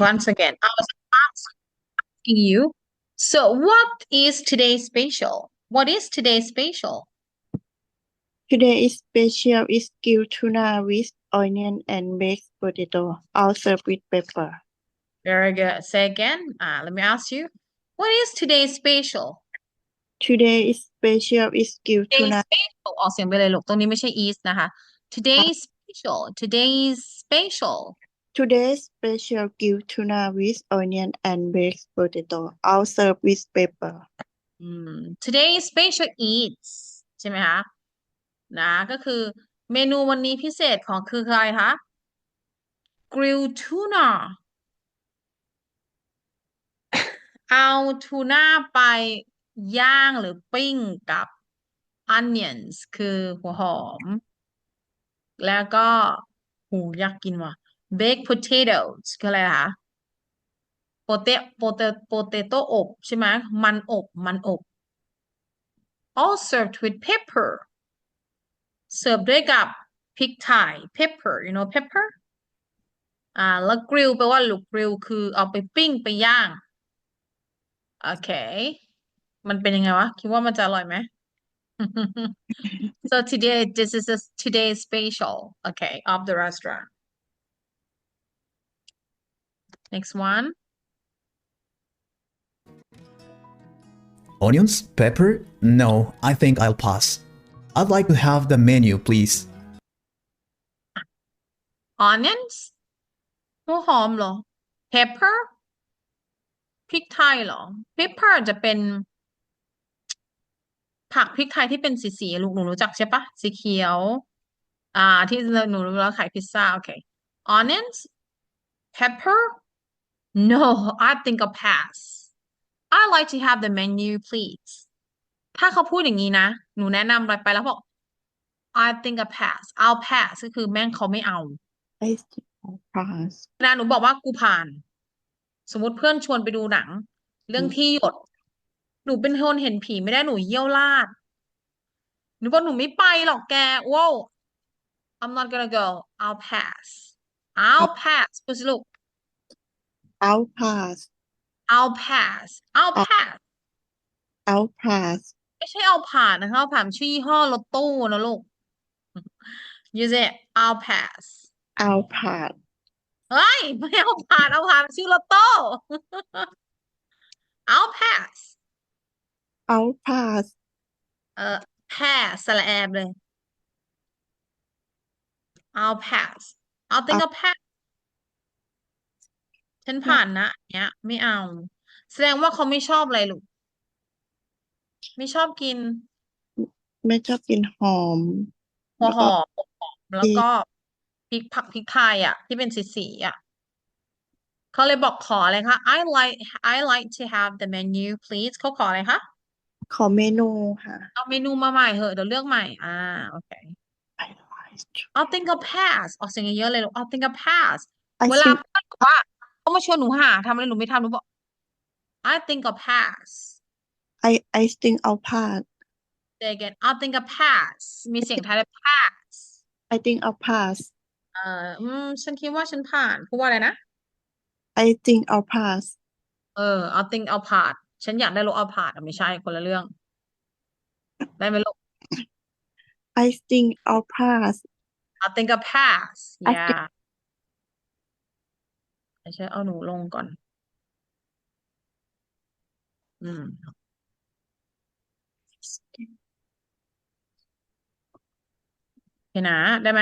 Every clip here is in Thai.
once again I was asking you so what is today's special what is today's special Today is special is grilled tuna with onion and baked potato, all served with pepper. very good say again uh, let me ask you what is today's special Today is special is grilled today's tuna. special ออกเสียงไปเลยลูกตรงนี้ไม่ใช่ is นะคะ today's special today's special Today's special grilled tuna with onion and baked potato, all serve with pepper. อืม today's special eats ใช่ไหมคะนะก็คือเมนูวันนี้พิเศษของคืออะไรคะ grilled tuna เอาทูน่าไปย่างหรือปิ้งกับ onions คือหัวหอม แล้วก็หูอยากกินว่ะ baked potatoes คืออะไรคะ potato potato potato อบใช่ไหมมันอบมันอบ all served with pepper เสิร์ฟด้วยกับพริกไทย pepper you know pepper อ่าแล้ว grill แปลว่าลูก grill คือเอาไปปิ้งไปย่าง โอเค มันเป็นยังไงวะ คิดว่ามันจะอร่อยไหม so today this is a today's special okay of the restaurant next one Onions? Pepper? No, I think I'll pass. I'd like to have the menu, please. onions หัวหอมเหรอ pepper พริกไทยเหรอ pepper จะเป็น ผักพริกไทยที่เป็นสีสีลูกหนูรู้จักใช่ปะสีเขียว อ่า ที่หนูรู้แล้วขายพิซซ่า โอเค onions pepper no I think I'll pass I like to have the menu please ถ้าเขาพูดอย่างนี้นะ หนูแนะนำอะไรไปแล้วบอก I think I'll pass I'll pass ก็คือแม่งเขาไม่เอา I think I'll pass. เวลาหนูบอกว่ากูผ่าน สมมติเพื่อนชวนไปดูหนัง เรื่องที่หยด หนูเป็นคนเห็นผีไม่ได้หนูเยี่ยวลาด หนูบอกหนูไม่ไปหรอกแกว้าว I'm not gonna go I'll pass I'll pass พูดสิลูก I'll pass. I'll pass I'll อะ pass I'll pass. ไม่ใช่เอาผ่านนะคะเอาผ่านชื่อยี่ห้อรถตู้นะลูก you say I'll pass I'll pass. เฮ้ยไม่เอาผ่านเอาผ่านชื่อรถตู้ I'll pass I'll pass. เอ่อ pass สระแอบเลย I'll pass I'll think I'll pass ฉันผ่านนะอันเนี้ย ไม่เอา แสดงว่าเขาไม่ชอบอะไรลูก ไม่ชอบกินไม่ชอบกินหอม หัวแล้วหก็อมหอมแล้วก็พริกผักพริกไทยอะ ที่เป็นสีสีอะเขาเลยบอกขออะไรคะ I like I like to have the menu please เขาขออะไรคะ ขอเมนูค่ะ เอาเมนูมาใหม่เหอะเดี๋ยวเลือกใหม่ อ่า โอเค I like to- I'll think I'll pass ออกเสียงเยอะๆเลยลูก I'll think I'll pass I เวลา think เพื่อนบอกว่า เขามาชวนหนูหาทำอะไรหนูไม่ทำหนูบอก I think I'll pass I I think I'll pass. say again I think I'll pass มีเสียงท้ายด้วย pass I think I'll pass. เอ่ออืมฉันคิดว่าฉันผ่านพูดว่าอะไรนะ I think I'll pass. เออ I think I'll pass ฉันอยากได้ลูก I'll pass อะไม่ใช่คนละเรื่อง ได้ไหมลูก I think I'll pass. I think I'll pass I yeah think เดี๋ยวฉันเอาหนูลงก่อน อืม โอเคนะ ได้ไหม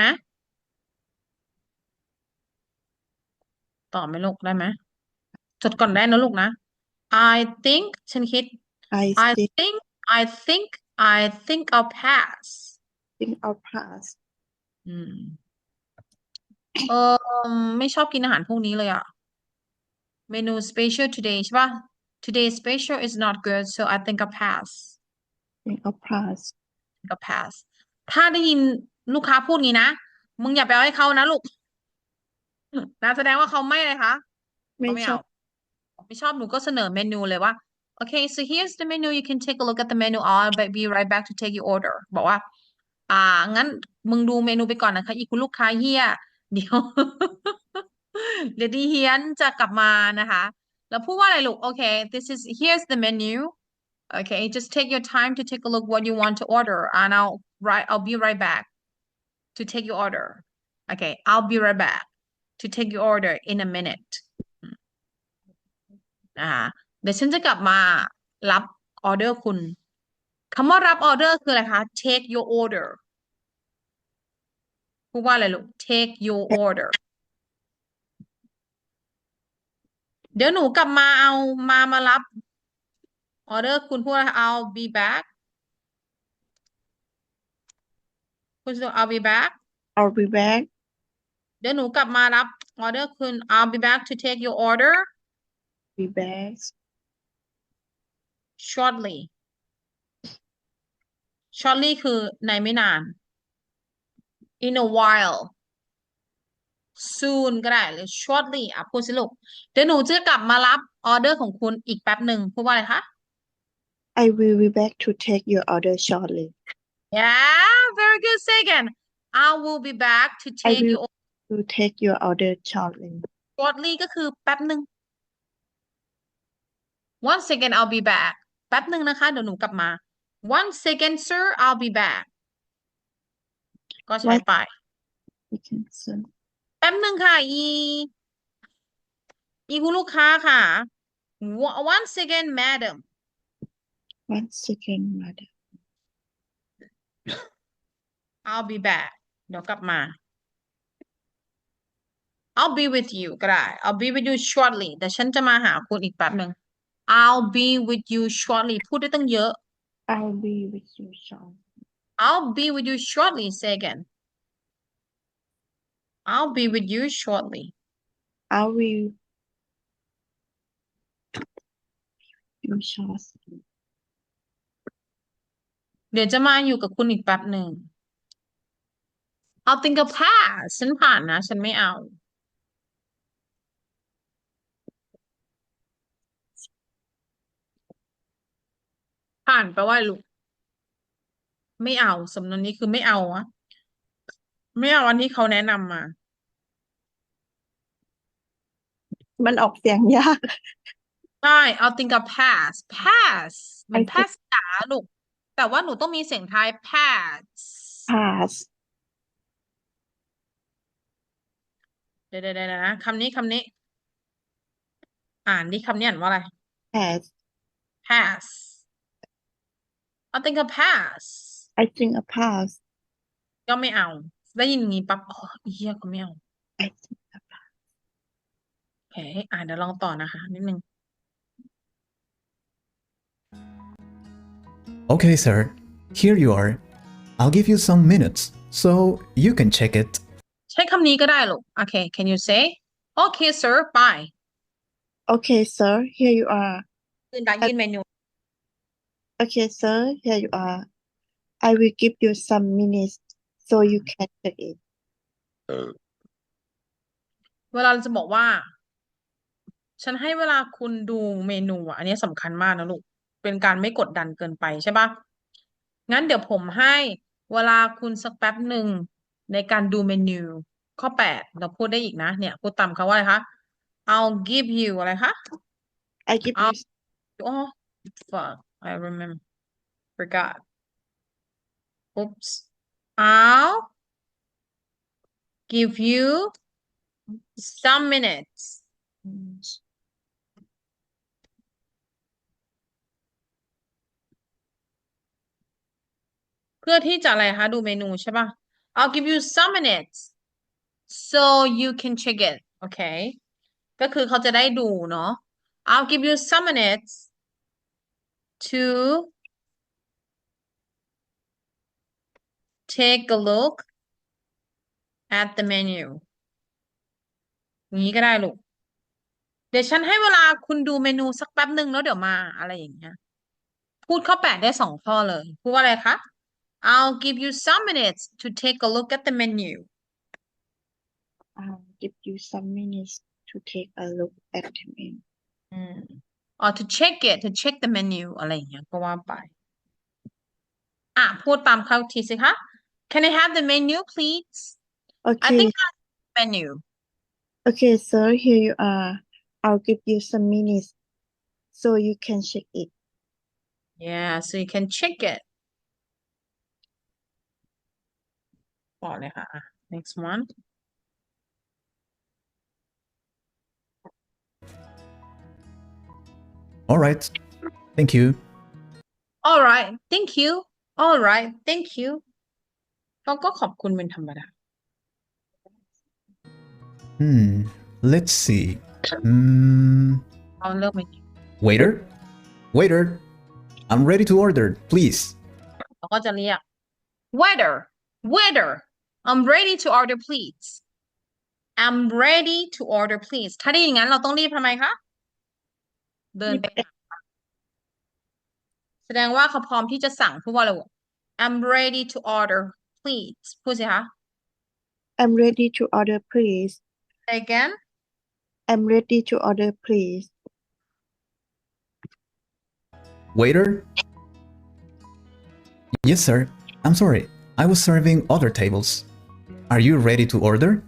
ตอบไหมลูกได้ไหมจดก่อนได้นะลูกนะ I think ฉันคิด I I think think I think I think I'll pass think I'll pass. อืม เออไม่ชอบกินอาหารพวกนี้เลยอะเมนู special today ใช่ป่ะ today special is not good so I think I'll pass think I'll pass. think I'll pass ถ้าได้ยินลูกค้าพูดงี้นะ มึงอย่าไปเอาให้เขานะลูกนะแสดงว่าเขาไม่เลยคะไม่เขาไม่ชอเอาบไม่ชอบหนูก็เสนอเมนูเลยว่า okay so here's the menu you can take a look at the menu I'll be right back to take your order บอกว่า อ่า งั้นมึงดูเมนูไปก่อนนะคะ อีกคุณลูกค้าเฮีย เดี๋ยว เดี๋ยวดีเฮียนจะกลับมานะคะ แล้วพูดว่าอะไรลูก โอเค this is here's the menu okay just take your time to take a look what you want to order and I'll right I'll be right back to take your order okay I'll be right back to take your order in a minute นะคะเดี๋ยวฉันจะกลับมารับออเดอร์คุณคำว่ารับออเดอร์คืออะไรคะ take your order พูดว่าอะไรลูก take your order เดี๋ยวหนูกลับมาเอามามารับออเดอร์คุณพูดอะไร I'll be back คุณจะ I'll be back I'll be back เดี๋ยวหนูกลับมารับออเดอร์คุณ I'll be back to take your order be back shortly shortly คือในไม่นาน in a while soon ก็ได้หรือ shortly อะพูดสิลูก เดี๋ยวหนูจะกลับมารับออเดอร์ของคุณอีกแป๊บหนึ่งพูดว่าอะไรคะ I will be back to take your order shortly yeah very good say again I will be back to I take will your to take your order shortly shortly ก็คือแป๊บหนึ่ง one second I'll be back แป๊บหนึ่งนะคะ เดี๋ยวหนูกลับมา one second sir I'll be back ก็ใช้ One- ไป we can send แป๊บหนึ่งค่ะ อี อีคุณลูกค้าค่ะ One- one second madam one second madam I'll be back เดี๋ยวกลับมา I'll be with you ก็ได้ I'll be with you shortly แต่ฉันจะมาหาคุณอีกแป๊บหนึ่ง I'll be with you shortly พูดได้ตั้งเยอะ I'll be with you shortly I'll be with you shortly say again I'll be with you shortly I will you shortly เดี๋ยวจะมาอยู่กับคุณอีกแป๊บหนึ่ง I'll think of pass ฉันผ่านนะ ฉันไม่เอา ผ่านแปลว่าอะไรลูก ไม่เอาสำนวนนี้คือไม่เอาอะไม่เอาอันที่เขาแนะนำมา มันออกเสียงยาก ใช่ I'll think of pass pass เหมือน I think- pass จ๋าลูก แต่ว่าหนูต้องมีเสียงท้าย pass pass เดี๋ยวเดี๋ยวเดี๋ยวนะคำนี้คำนี้ อ่านดิคำนี้อ่านว่าอะไร pass pass I'll think of pass I think a pass ก็ไม่เอา ได้ยินอย่างนี้ปั๊บอ๋อเฮียก็ไม่เอา I think a pass โอเคอ่านเดี๋ยวลองต่อนะคะ นิดนึง Okay, sir. Here you are. I'll give you some minutes so you can check it. ใช้คำนี้ก็ได้ลูก โอเค can you say okay sir bye okay sir here you are คือดักยินเมนู okay sir here you are I will give you some minutes so you can check it เวลาเราจะบอกว่า ฉันให้เวลาคุณดูเมนูอะอันนี้สำคัญมากนะลูก เป็นการไม่กดดันเกินไปใช่ปะงั้นเดี๋ยวผมให้เวลาคุณสักแป๊บหนึ่งในการดูเมนู ข้อแปดเราพูดได้อีกนะ เนี่ยพูดตามเขาว่าอะไรคะ I'll give you อะไรคะ I give you Oh, fuck. I remember. Forgot. Oops. I'll give you some minutes. เพื่อที่จะอะไรคะดูเมนูใช่ป่ะ I'll give you some minutes so you can check it okay ก็คือเขาจะได้ดูเนาะ I'll give you some minutes to take a look at the menu อย่างนี้ก็ได้ลูก เดี๋ยวฉันให้เวลาคุณดูเมนูสักแป๊บหนึ่งแล้วเดี๋ยวมาอะไรอย่างเงี้ย พูดข้อแปดได้สองข้อเลย พูดว่าอะไรคะ I'll give you some minutes to take a look at the menu I'll give you some minutes to take a look at the menu อืม or to check it to check the menu อะไรอย่างเงี้ยก็ว่าไป อะ พูดตามเขาอีกทีสิคะ Can I have the menu please I okay think I have the menu Okay, sir, here you are. I'll give you some minutes so you can check it. yeah so you can check it ต่อเลยค่ะอ่ะ next one All right. Thank you. all right thank you all right thank you เขาก็ขอบคุณเป็นธรรมดา Hmm. Let's see. Hmm. เขาเลือกไม่ Waiter? Waiter, I'm ready to order, please. เขาก็จะเรียก waiter waiter I'm ready to order please I'm ready to order please ถ้าได้อย่างนั้นเราต้องรีบทำไมคะ เดินไปหาแสดงว่าเขาพร้อมที่จะสั่งพูดว่าอะไรวะ I'm ready to order please. 보세요. I'm ready to order, please. Again. I'm ready to order, please. Waiter? Yes, sir. I'm sorry. I was serving other tables. Are you ready to order?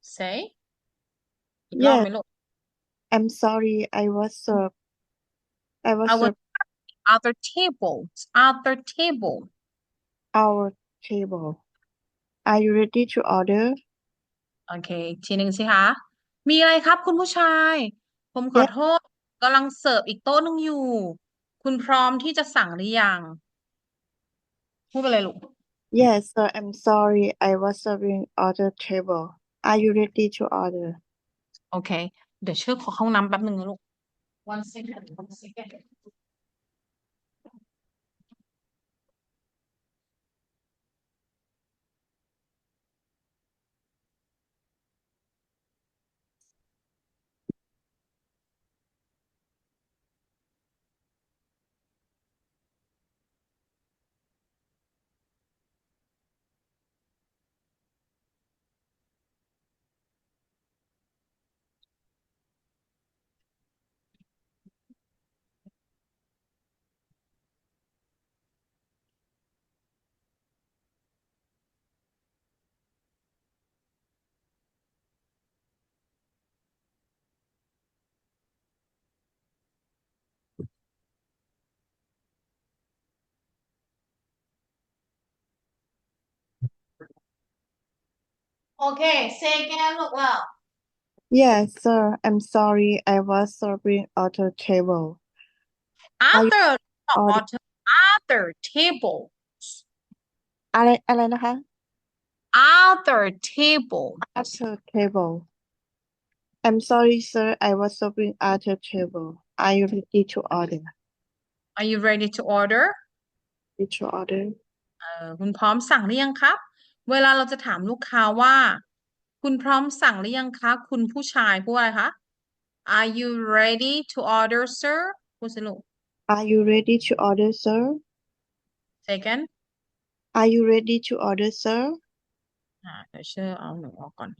Say? Yeah. I'm sorry. I was served. I was, I was served other tables other table our table. Are you ready to order? โอเคอีกทีหนึ่งสิคะ มีอะไรครับคุณผู้ชาย ผมขอ Yes. โทษกำลังเสิร์ฟอีกโต๊ะหนึงอยู่ คุณพร้อมที่จะสั่งหรือยัง พูดไปเลยลูก Yes, sir, I'm sorry, I was serving other table. Are you ready to order? โอเค เดี๋ยวเชื่อขอเข้าห้องน้ำแป๊บหนึ่งนะลูก one second one second Okay, say again, look well. Yes, sir, I'm sorry, I was serving other table. Are you Other, not order- other, other table, อะไรอะไรนะคะ other table. Other table. I'm sorry, sir, I was serving other table. Are you ready to order? Are you ready to order? Ready to order? เออคุณพร้อมสั่งหรือยังครับ เวลาเราจะถามลูกค้าว่า คุณพร้อมสั่งหรือยังคะ คุณผู้ชายพูดอะไรคะ Are you ready to order sir พูดสิลูก Are you ready to order, sir? second Are you ready to order, sir? อ่าเดี๋ยวเชื่อเอาหนูออกก่อน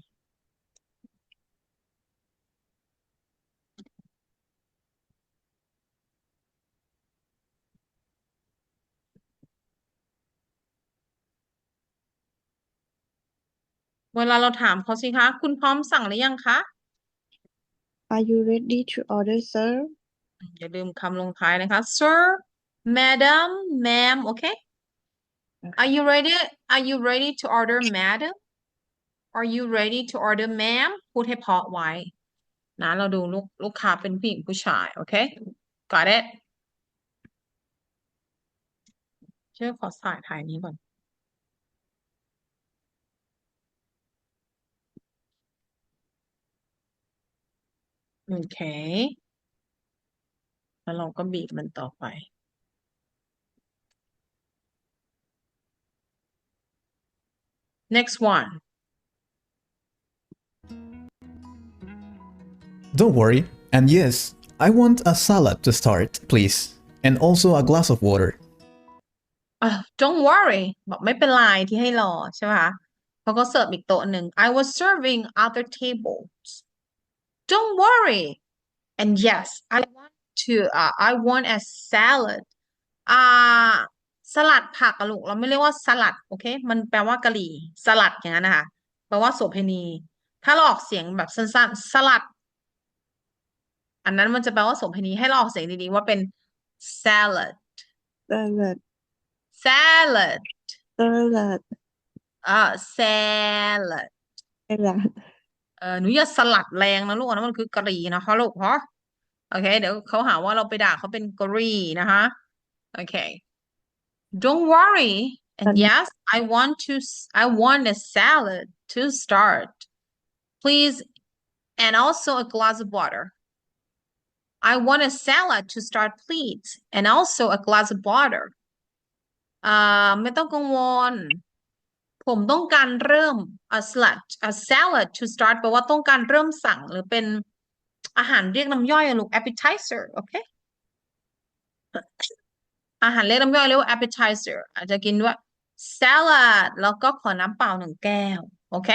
เวลาเราถามเขาสิคะ คุณพร้อมสั่งหรือยังคะ Are you ready to order, sir? อย่าลืมคำลงท้ายนะคะ sir madam ma'am โอเค Are you ready Are you ready to order madam Are you ready to order ma'am พูดให้เพราะไว้ นะ เราดูลูกลูกค้าเป็นผู้หญิงผู้ชาย โอเค got it เชื่อขอสายถ่ายนี้ก่อน โอเค แล้วเราก็บีบมันต่อไป next one Don't worry. And yes, I want a salad to start, please. And also a glass of water. อ่ะ don't worry บอกไม่เป็นไรที่ให้รอใช่ไหมคะเขาก็เสิร์ฟอีกโต๊ะหนึ่ง I was serving other tables Don't worry and yes I want to uh, I want a salad uh สลัดผักอะลูกเราไม่เรียกว่าสลัด โอเค มันแปลว่ากะหรี่สลัดอย่างนั้นนะคะแปลว่าโสเภณี ถ้าเราออกเสียงแบบสั้นๆสลัด อันนั้นมันจะแปลว่าโสเภณีให้เราออกเสียงดีๆว่าเป็น salad salad salad salad เอ่อ salad salad เออหนูอย่าสลัดแรงนะลูกอันนั้นมันคือกะหรี่นะคะลูกเพราะโอเค เดี๋ยวเขาหาว่าเราไปด่าเขาเป็นกะหรี่นะคะโอเค don't worry and And- yes I want to s- I want a salad to start please and also a glass of water I want a salad to start please and also a glass of water อ่าไม่ต้องกังวล ผมต้องการเริ่ม a salad a salad to start แปลว่าต้องการเริ่มสั่งหรือเป็นอาหารเรียกน้ำย่อยลูก appetizer โอเค อาหารเรียกน้ำย่อยเรียกว่า appetizer อาจจะกินด้วย salad แล้วก็ขอน้ำเปล่าหนึ่งแก้ว โอเค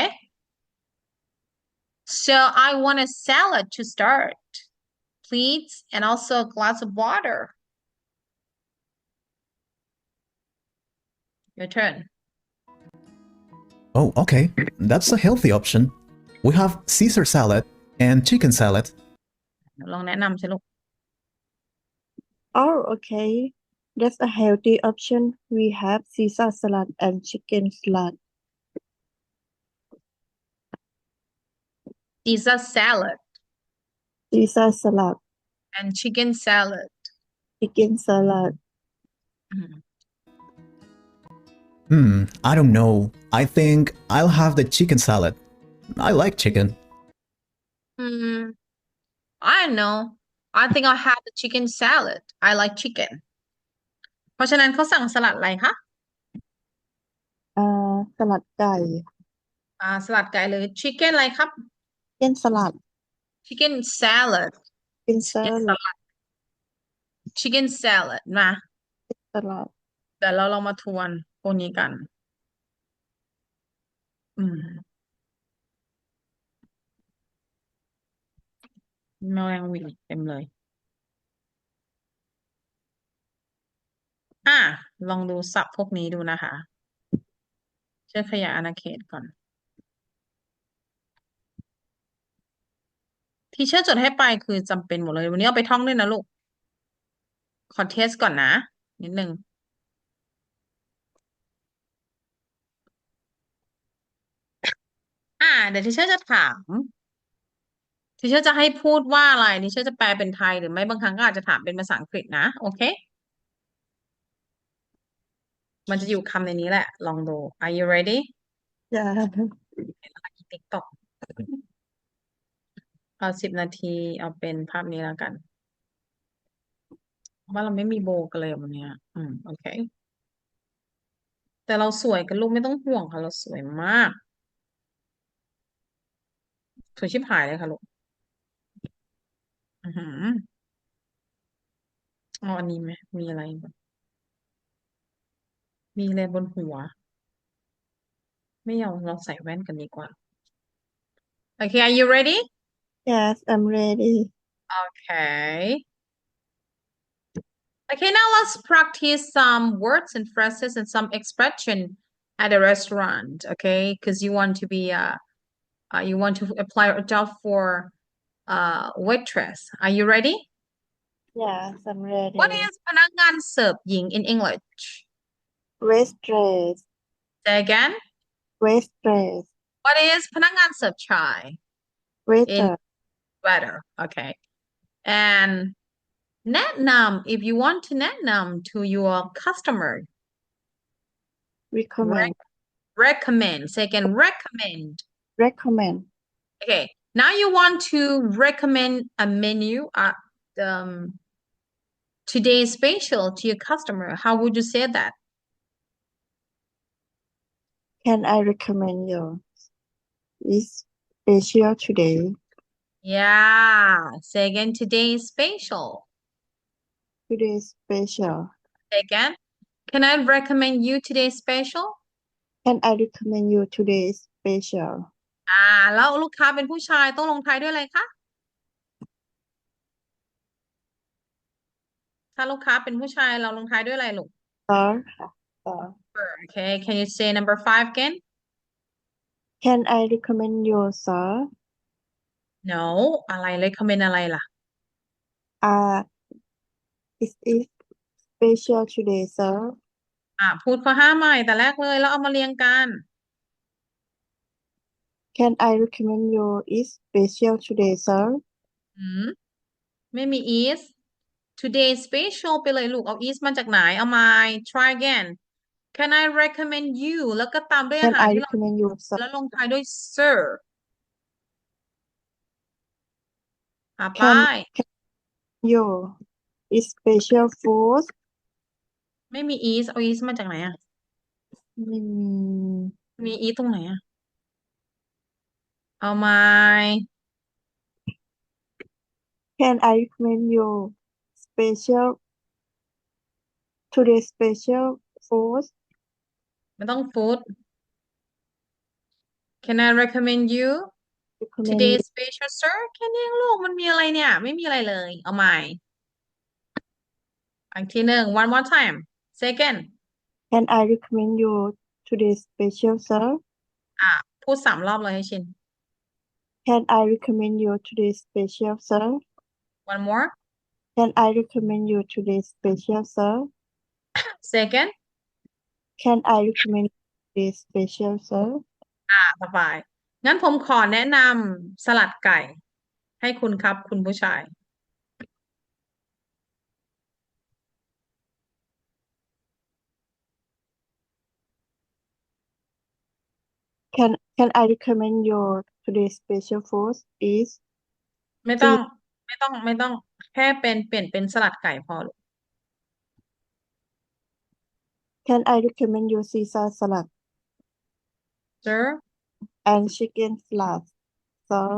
so I want a salad to start please and also a glass of water your turn Oh, okay. That's a healthy option. We have Caesar salad and chicken salad. ลองแนะนำสิลูก oh okay that's a healthy option we have Caesar salad and chicken salad Caesar salad Caesar salad and chicken salad chicken salad อืม Hmm, I don't know. I think I'll have the chicken salad. I like chicken. Hmm. I know. I think I'll have the chicken salad. I like chicken. เพราะฉะนั้นเขาสั่งสลัดอะไรคะ อ่าสลัดไก่ อ่า สลัดไก่เลย chicken อะไรครับ chicken สลัด chicken salad chicken chicken salad salad chicken salad มา สลัด เดี๋ยวเราลองมาทวน พวกนี้กัน อืมแมลงหวี่เต็มเลย อะ ลองดูศัพท์พวกนี้ดูนะคะเชื่อขยายอาณาเขตก่อน ที่เชื่อจดให้ไปคือจำเป็นหมดเลย วันนี้เอาไปท่องด้วยนะลูก ขอเทสก่อนนะ นิดนึง อ่าเดี๋ยวทิเชอร์จะถามทิเชอร์จะให้พูดว่าอะไรทิเชอร์จะแปลเป็นไทยหรือไม่บางครั้งก็อาจจะถามเป็นภาษาอังกฤษนะ โอเค มันจะอยู่คำในนี้แหละ ลองดู Are you ready yeah ติ๊กต็อกเอาสิบนาที เอาเป็นภาพนี้แล้วกัน ว่าเราไม่มีโบกันเลยวันเนี้ยอืม โอเค แต่เราสวยกันลูกไม่ต้องห่วงค่ะ เราสวยมาก สวยชิบหายเลยค่ะลูกอือหือเอาอันนี้ไหมมีอะไรบ้างมีอะไรบนหัว ไม่เอาเราใส่แว่นกันดีกว่า โอเค are you ready yes I'm ready okay okay now let's practice some words and phrases and some expression at a restaurant okay because you want to be uh, uh you want to apply a job for uh waitress are you ready yes I'm ready what is พนักงานเสิร์ฟหญิง in English waitress say again waitress what is พนักงานเสิร์ฟชาย waiter better okay and แนะนำ if you want to แนะนำ to your customer recommend recommend say again recommend recommend. Okay now you want to recommend a menu at um today's special to your customer. How would you say that? Can I recommend you this special today? Yeah say again today's special. Today's special. Say again. Can I recommend you today's special? Can I recommend you today's special อ่า แล้วลูกค้าเป็นผู้ชายต้องลงท้ายด้วยอะไรคะถ้าลูกค้าเป็นผู้ชายเราลงท้ายด้วยอะไรลูก sir ค่ะ sir okay can you say number five again Can I recommend you sir no อะไร recommend อะไรล่ะ uh is it special today sir อะพูดข้อห้าใหม่แต่แรกเลยแล้วเอามาเรียงกัน Can I recommend you is special today sir อืมไม่มี is today special ไปเลยลูก เอา is มาจากไหน เอามา try again can I recommend you แล้วก็ตามด้วยอา Can หาร I ที่เรา recommend you sir แล้วลงท้ายด้วย sir อะไป Can you is special food ไม่มี is เอา is มาจากไหนอะ ไม่มี มี is ตรงไหนอะ เอามา Can I recommend you special today special food ไม่ต้อง food can I recommend you recommend today you special sir แค่นี้เองลูกมันมีอะไรเนี่ย ไม่มีอะไรเลย เอาใหม่อีกทีหนึ่ง one more time second Can I recommend you today special sir อะพูดสามรอบเลยให้ชิน Can I recommend you today special sir one more Can I recommend you today special sir second Can I recommend you today special sir อ่ะต่อไป งั้นผมขอแนะนำสลัดไก่ ให้คุณครับ คุณผู้ชาย Can Can I recommend you today special food is ไม่ต้อง ไม่ต้องไม่ต้องแค่เป็นเปลี่ยนเป็นสลัดไก่พอลูก Can I recommend you Caesar salad sir and chicken salad sir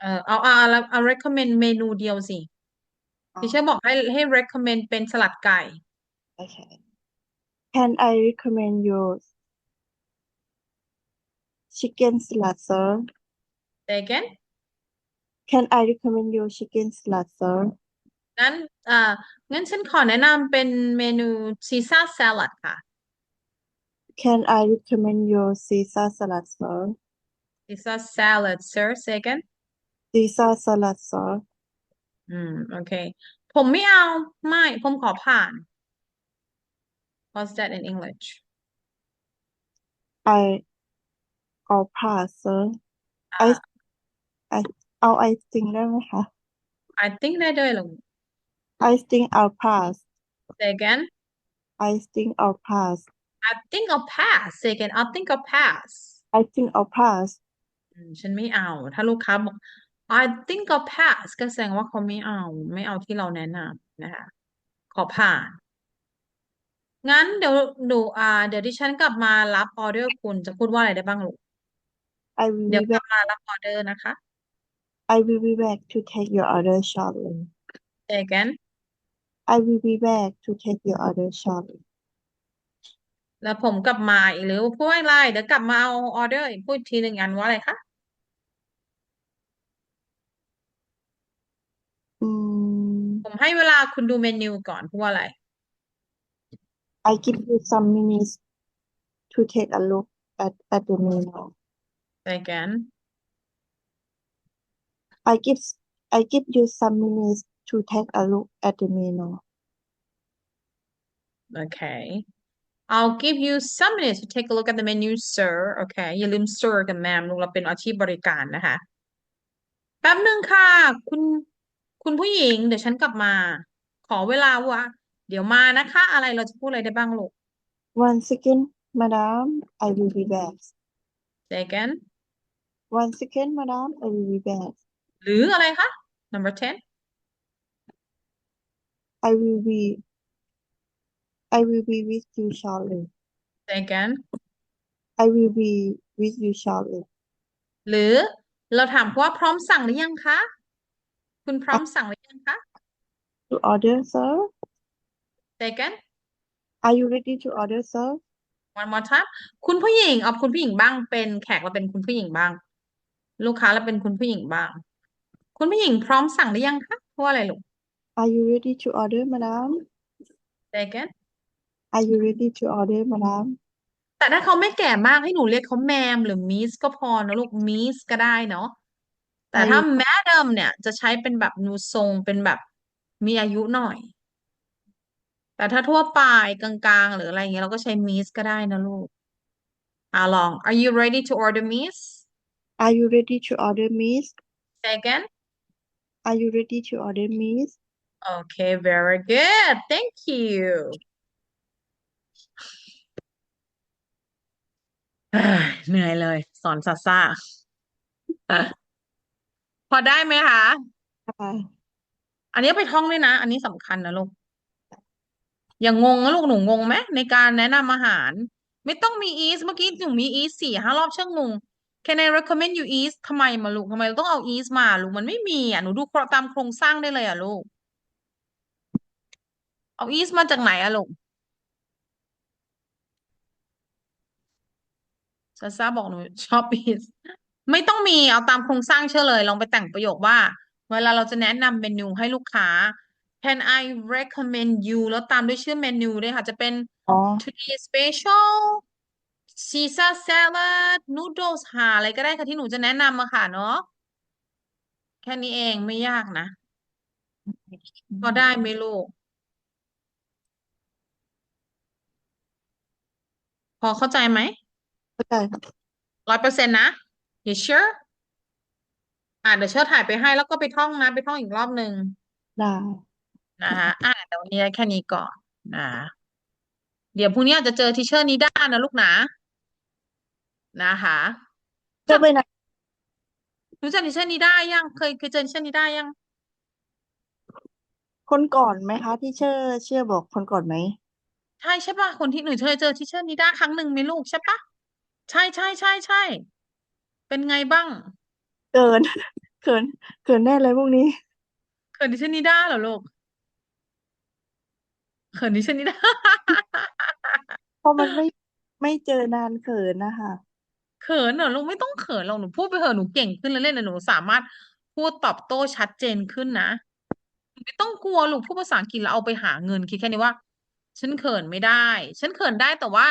เออเอาเอาเอาเอา recommend เมนูเดียวสิทีเชอร์บอกให้ให้ recommend เป็นสลัดไก่ Okay. Can I recommend you chicken salad, sir? say again Can I recommend you chicken salad, sir? งั้นเอ่องั้นฉันขอแนะนำเป็นเมนูซีซ่าสลัดค่ะ Can I recommend you Caesar salad, sir? ซีซ่า salad sir say again Caesar salad, sir. อืม โอเค ผมไม่เอา ไม่ ผมขอผ่าน what's that in English I I'll pass, sir. อ่า I I เอา I think ได้ไหมคะ I think ได้ด้วยเหรอ I think I'll pass. say again I think I'll pass. I think I'll pass say again I think I'll pass I think I'll pass. อืมฉันไม่เอา ถ้าลูกค้าบอก I think I'll pass ก็แสดงว่าเขาไม่เอา ไม่เอาที่เราแนะนำนะคะ ขอผ่าน งั้นเดี๋ยวดูอ่า เดี๋ยวดิฉันกลับมารับออเดอร์คุณจะพูดว่าอะไรได้บ้างลูก I will เดี๋ยว be กลับ back. มารับออเดอร์นะคะ I will be back to take your order shortly. say again I will be back to take your order shortly. แล้วผมกลับมาอีกหรือพูดอะไรเดี๋ยวกลับมาเอาออเดอร์อีกพูดอีกทีหนึ่งอันว่าอะไรคะ Mm, ผมให้เวลาคุณดูเมนูก่อนพูดว่าอะไร I give you some minutes to take a look at, at the menu. Say again I give I give you some minutes to take a look at the menu. okay I'll give you some minutes to take a look at the menu sir okay อย่าลืม sir กับ ma'am ลูกเราเป็นอาชีพบริการนะคะ แป๊บหนึ่งค่ะ คุณ คุณผู้หญิง เดี๋ยวฉันกลับมา ขอเวลาว่าเดี๋ยวมานะคะ อะไรเราจะพูดอะไรได้บ้างลูก One second, madam. I will be back. say again One second, madam. I will be back. หรืออะไรคะ number 10 I will be I will be with you shortly. say again I will be with you shortly. หรือเราถามว่าพร้อมสั่งหรือยังคะ คุณพร้อมสั่งหรือยังคะ To order, sir? say again Are you ready to order, sir? one more time คุณผู้หญิงเอาคุณผู้หญิงบ้างเป็นแขกเราเป็นคุณผู้หญิงบ้าง ลูกค้าเราเป็นคุณผู้หญิงบ้าง คุณผู้หญิงพร้อมสั่งหรือยังคะเพราะว่าอะไรลูก Are you ready to order, madam? say again Are you ready to order มาดามแต่ถ้าเขาไม่แก่มากให้หนูเรียกเขาแมมหรือมิสก็พอนะลูกมิสก็ได้เนาะแต่ถ้าแมด a มเนี่ยจะใช้เป็นแบบนูทรงเป็นแบบมีอายุหน่อย แต่ถ้าทั่วไปกลางๆ หรืออะไรเงี้ยเราก็ใช้มิสก็ได้นะลูกอะลอง Are you ready to order miss Are you ready to order miss Say again Are you ready to order miss Okay very good thank you เอ้ยเหนื่อยเลย สอนซาซ่าอะพอได้ไหมคะ ค่ะอันนี้ไปท่องด้วยนะ อันนี้สำคัญนะลูก อย่างงงนะลูกหนูงงไหมในการแนะนำอาหาร ไม่ต้องมี is เมื่อกี้หนูมี is สี่ห้ารอบเชิงงง Can I recommend you is ทำไมมาลูกทำไมเราต้องเอา is มาลูกมันไม่มีอะหนูดูตามโครงสร้างได้เลยอะลูก เอา is มาจากไหนอะลูกซาซ่าบอกหนูชอบ is ไม่ต้องมีเอาตามโครงสร้างเชื่อเลย ลองไปแต่งประโยคว่า เวลาเราจะแนะนำเมนูให้ลูกค้า Can I recommend you แล้วตามด้วยชื่อเมนูด้วยค่ะ จะเป็นอ๋อ today special Caesar salad noodles หาอะไรก็ได้ค่ะที่หนูจะแนะนำอะค่ะเนาะแค่นี้เองไม่ยากนะ พอได้ไหมลูก พอเข้าใจไหมเข้าใจค่ะร้อยเปอร์เซ็นต์นะ you sure อะเดี๋ยวเชิญถ่ายไปให้แล้วก็ไปท่องนะ ไปท่องอีกรอบหนึ่งได้นะคะอะแต่วันนี้ได้แค่นี้ก่อนนะเดี๋ยวพรุ่งนี้อาจจะเจอทีเชอร์นิด้านะลูกนะ นะคะเชื่อไปนะรู้จักทีเชอร์นิด้ายังเคยเคยเจอทีเชอร์นิด้ายังคนก่อนไหมคะ ที่เชื่อเชื่อบอกคนก่อนไหมใช่ใช่ปะคนที่หนูเคยเจอทีเชอร์นิด้าครั้งหนึ่งไหมลูกใช่ปะใช่ใช่ใช่ใช่เป็นไงบ้างเกินเขินเขินแน่เลยพวกนี้เขินทีเชอร์นิด้าเหรอลูกเขินทีเชอร์นิด้าเพราะมันไม่ไม่เจอนานเขินนะคะ เขินเหรอลูกไม่ต้องเขินหรอกหนูพูดไปเถอะหนูเก่งขึ้นแล้วเล่นนะหนูสามารถพูดตอบโต้ชัดเจนขึ้นนะหนูไม่ต้องกลัวลูกพูดภาษาอังกฤษแล้วเอาไปหาเงินคิดแค่นี้ว่า ฉันเขินไม่ได้ ฉันเขินได้แต่ว่า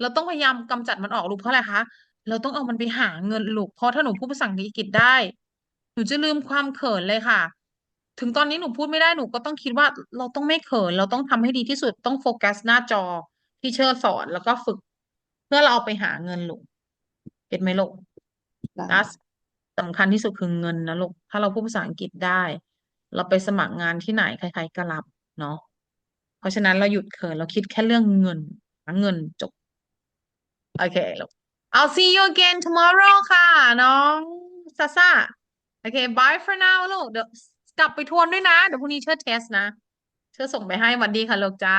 เราต้องพยายามกำจัดมันออกลูกเพราะอะไรคะเราต้องเอามันไปหาเงินลูกเพราะถ้าหนูพูดภาษาอังกฤษได้ หนูจะลืมความเขินเลยค่ะ ถึงตอนนี้หนูพูดไม่ได้หนูก็ต้องคิดว่า เราต้องไม่เขิน เราต้องทำให้ดีที่สุดต้องโฟกัสหน้าจอที่เชอร์สอนแล้วก็ฝึก เพื่อเราเอาไปหาเงินลูก เก็ตไหมลูกได้และสำคัญที่สุดคือเงินนะลูก ถ้าเราพูดภาษาอังกฤษได้ เราไปสมัครงานที่ไหนใครๆก็รับเนาะ เพราะฉะนั้นเราหยุดเขินเราคิดแค่เรื่องเงินหาเงินจบ โอเคลูก I'll see you again tomorrow ค่ะน้องซาซ่าโอเค bye for now ลูกเดี๋ยวกลับไปทวนด้วยนะ เดี๋ยวพรุ่งนี้เชิญเทสนะ เชิญส่งไปให้หวันดีค่ะลูกจ้า